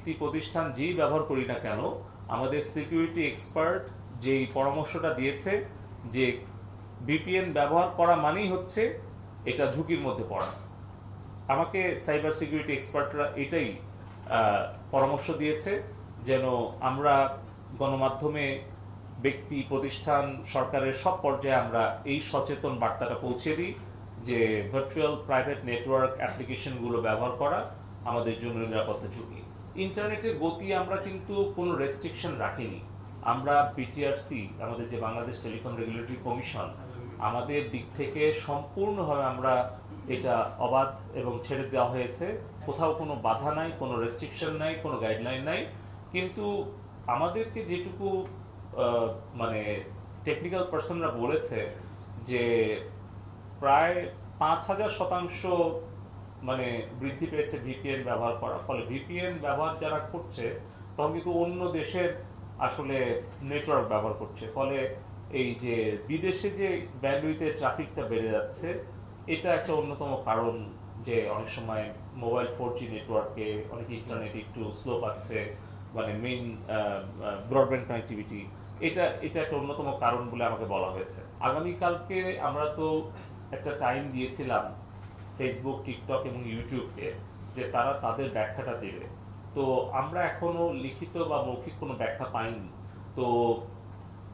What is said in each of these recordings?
একটি প্রতিষ্ঠান যেই ব্যবহার করি না কেন, আমাদের সিকিউরিটি এক্সপার্ট যেই পরামর্শটা দিয়েছে যে ভিপিএন ব্যবহার করা মানেই হচ্ছে এটা ঝুঁকির মধ্যে পড়া। আমাকে সাইবার সিকিউরিটি এক্সপার্টরা এটাই পরামর্শ দিয়েছে যেন আমরা গণমাধ্যমে ব্যক্তি, প্রতিষ্ঠান, সরকারের সব পর্যায়ে আমরা এই সচেতন বার্তাটা পৌঁছে দিই যে ভার্চুয়াল প্রাইভেট নেটওয়ার্ক অ্যাপ্লিকেশনগুলো ব্যবহার করা আমাদের জন্য নিরাপত্তা ঝুঁকি। ইন্টারনেটের গতি আমরা কিন্তু কোনো রেস্ট্রিকশন রাখিনি। আমরা বিটিআরসি আমাদের যে বাংলাদেশ টেলিকম রেগুলেটরি কমিশন আমাদের দিক থেকে সম্পূর্ণভাবে আমরা এটা অবাধ এবং ছেড়ে দেওয়া হয়েছে। কোথাও কোনো বাধা নাই, কোনো রেস্ট্রিকশন নাই, কোনো গাইডলাইন নাই। কিন্তু আমাদেরকে যেটুকু মানে টেকনিক্যাল পার্সনরা বলেছে যে, প্রায় পাঁচ হাজার শতাংশ মানে বৃদ্ধি পেয়েছে ভিপিএন ব্যবহার করার। ফলে ভিপিএন ব্যবহার যারা করছে, তখন কিন্তু অন্য দেশের আসলে নেটওয়ার্ক ব্যবহার করছে। ফলে এই যে বিদেশে যে ব্যান্ডউইথে ট্রাফিকটা বেড়ে যাচ্ছে, এটা একটা অন্যতম কারণ যে অনেক সময় মোবাইল ফোর জি নেটওয়ার্কে অনেক ইন্টারনেট একটু স্লো পাচ্ছে মানে মেইন ব্রডব্যান্ড কানেক্টিভিটি এটা এটা একটা অন্যতম কারণ বলে আমাকে বলা হয়েছে। আগামীকালকে আমরা তো একটা টাইম দিয়েছিলাম ফেসবুক টিকটক এবং ইউটিউবকে যে তারা তাদের ব্যাখ্যাটা দেবে। তো আমরা এখনও লিখিত বা মৌখিক কোনো ব্যাখ্যা পাইনি। তো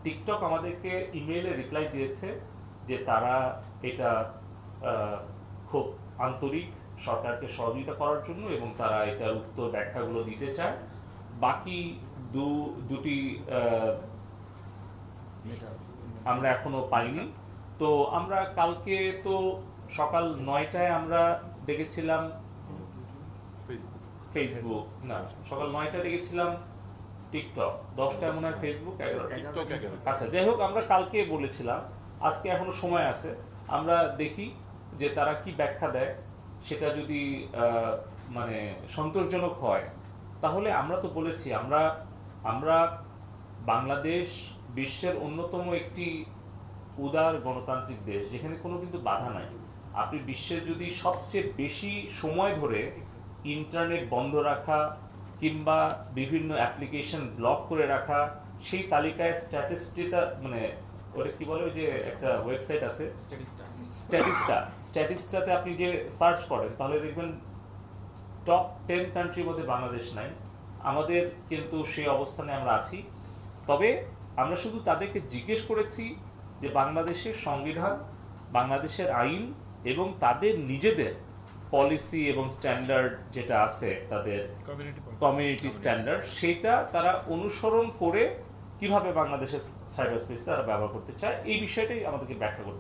টিকটক আমাদেরকে ইমেইলে রিপ্লাই দিয়েছে যে তারা এটা খুব আন্তরিক সরকারকে সহযোগিতা করার জন্য এবং তারা এটার উত্তর ব্যাখ্যাগুলো দিতে চায়। বাকি দু দুটি আমরা এখনও পাইনি। তো আমরা কালকে তো সকাল নয়টায় আমরা দেখেছিলাম ফেসবুক না সকাল নয়টায় দেখেছিলাম টিকটক দশটায় মনে হয় ফেসবুক। আচ্ছা যাই হোক আমরা কালকে বলেছিলাম আজকে এখনও সময় আছে। আমরা দেখি যে তারা কি ব্যাখ্যা দেয় সেটা যদি আহ, মানে সন্তোষজনক হয় তাহলে আমরা তো বলেছি আমরা আমরা বাংলাদেশ বিশ্বের অন্যতম একটি উদার গণতান্ত্রিক দেশ যেখানে কোনো কিন্তু বাধা নাই। আপনি বিশ্বের যদি সবচেয়ে বেশি সময় ধরে ইন্টারনেট বন্ধ রাখা কিংবা বিভিন্ন অ্যাপ্লিকেশন ব্লক করে রাখা সেই তালিকায় স্ট্যাটিস্টিটা মানে ওটা কি বলে ওই যে একটা ওয়েবসাইট আছে? স্ট্যাটিস্টা স্ট্যাটিস্টাতে আপনি যে সার্চ করেন তাহলে দেখবেন টপ টেন কান্ট্রির মধ্যে বাংলাদেশ নাই। আমাদের কিন্তু সেই অবস্থানে আমরা আছি। তবে আমরা শুধু তাদেরকে জিজ্ঞেস করেছি যে বাংলাদেশের সংবিধান বাংলাদেশের আইন এবং তাদের নিজেদের পলিসি এবং স্ট্যান্ডার্ড যেটা আছে তাদের কমিউনিটি স্ট্যান্ডার্ড সেটা তারা অনুসরণ করে কীভাবে বাংলাদেশের সাইবার স্পেস তারা ব্যবহার করতে চায় এই বিষয়টাই আমাদেরকে ব্যাখ্যা করতে